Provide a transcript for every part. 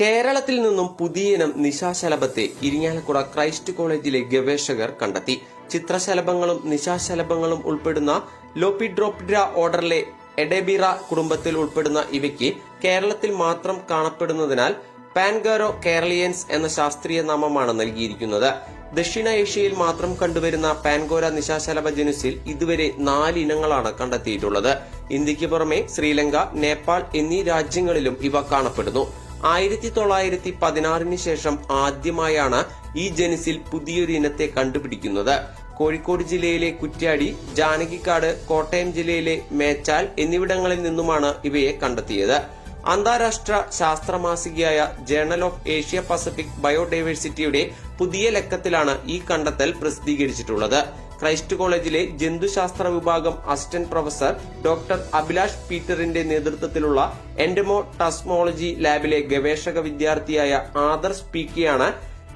കേരളത്തിൽ നിന്നും പുതിയ ഇനം നിശാശലഭത്തെ ഇരിങ്ങാലക്കുട ക്രൈസ്റ്റ് കോളേജിലെ ഗവേഷകർ കണ്ടെത്തി. ചിത്രശലഭങ്ങളും നിശാശലഭങ്ങളും ഉൾപ്പെടുന്ന ലോപ്പിഡ്രോപ്പിഡ്ര ഓർഡറിലെ എഡെബിറ കുടുംബത്തിൽ ഉൾപ്പെടുന്ന ഇവയ്ക്ക് കേരളത്തിൽ മാത്രം കാണപ്പെടുന്നതിനാൽ പാൻഗാരോ കേരളിയൻസ് എന്ന ശാസ്ത്രീയ നാമമാണ് നൽകിയിരിക്കുന്നത്. ദക്ഷിണ ഏഷ്യയിൽ മാത്രം കണ്ടുവരുന്ന പാൻഗോര നിശാശലഭ ജനുസിൽ ഇതുവരെ നാല് ഇനങ്ങളാണ് കണ്ടെത്തിയിട്ടുള്ളത്. ഇന്ത്യയ്ക്ക് പുറമെ ശ്രീലങ്ക നേപ്പാൾ എന്നീ രാജ്യങ്ങളിലും ഇവ കാണപ്പെടുന്നു. ആയിരത്തി തൊള്ളായിരത്തി പതിനാറിന് ശേഷം ആദ്യമായാണ് ഈ ജനുസിൽ പുതിയൊരു ഇനത്തെ കണ്ടുപിടിക്കുന്നത്. കോഴിക്കോട് ജില്ലയിലെ കുറ്റ്യാടി ജാനകിക്കാട് കോട്ടയം ജില്ലയിലെ മേച്ചാൽ എന്നിവിടങ്ങളിൽ നിന്നുമാണ് ഇവയെ കണ്ടെത്തിയത്. അന്താരാഷ്ട്ര ശാസ്ത്ര മാസികയായ ജേണൽ ഓഫ് ഏഷ്യ പസഫിക് ബയോഡൈവേഴ്സിറ്റിയുടെ പുതിയ ലക്കത്തിലാണ് ഈ കണ്ടെത്തൽ പ്രസിദ്ധീകരിച്ചിട്ടുള്ളത്. ക്രൈസ്റ്റ് കോളേജിലെ ജന്തുശാസ്ത്ര വിഭാഗം അസിസ്റ്റന്റ് പ്രൊഫസർ ഡോക്ടർ അഭിലാഷ് പീറ്ററിന്റെ നേതൃത്വത്തിലുള്ള എൻഡമോ ടസ്മോളജി ലാബിലെ ഗവേഷക വിദ്യാർത്ഥിയായ ആദർശ് പീക്കിയാണ്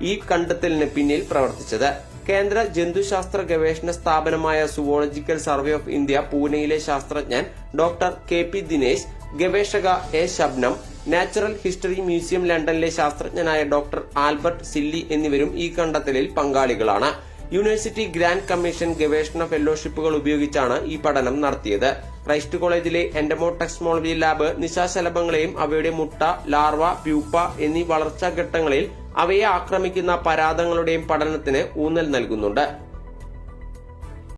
ഈ കണ്ടെത്തലിന് പിന്നിൽ പ്രവർത്തിച്ചത്. കേന്ദ്ര ജന്തുശാസ്ത്ര ഗവേഷണ സ്ഥാപനമായ സുവോളജിക്കൽ സർവേ ഓഫ് ഇന്ത്യ പൂനെയിലെ ശാസ്ത്രജ്ഞൻ ഡോക്ടർ കെ പി ദിനേശ് ഗവേഷക A Shabnam natural history museum ലണ്ടനിലെ ശാസ്ത്രജ്ഞനായ ഡോക്ടർ ആൽബർട്ട് സില്ലി എന്നിവരും ഈ കണ്ടെത്തലിൽ പങ്കാളികളാണ്. യൂണിവേഴ്സിറ്റി ഗ്രാൻഡ് കമ്മീഷൻ ഗവേഷണ ഫെലോഷിപ്പുകൾ ഉപയോഗിച്ചാണ് ഈ പഠനം നടത്തിയത്. ക്രൈസ്റ്റ് കോളേജിലെ എൻഡമോ ടെക്സ്മോളജി ലാബ് നിശാശലഭങ്ങളെയും അവയുടെ മുട്ട ലാർവ പ്യൂപ്പ എന്നീ വളർച്ചാ ഘട്ടങ്ങളിൽ അവയെ ആക്രമിക്കുന്ന പരാതങ്ങളുടെയും പഠനത്തിന് ഊന്നൽ നൽകുന്നുണ്ട്.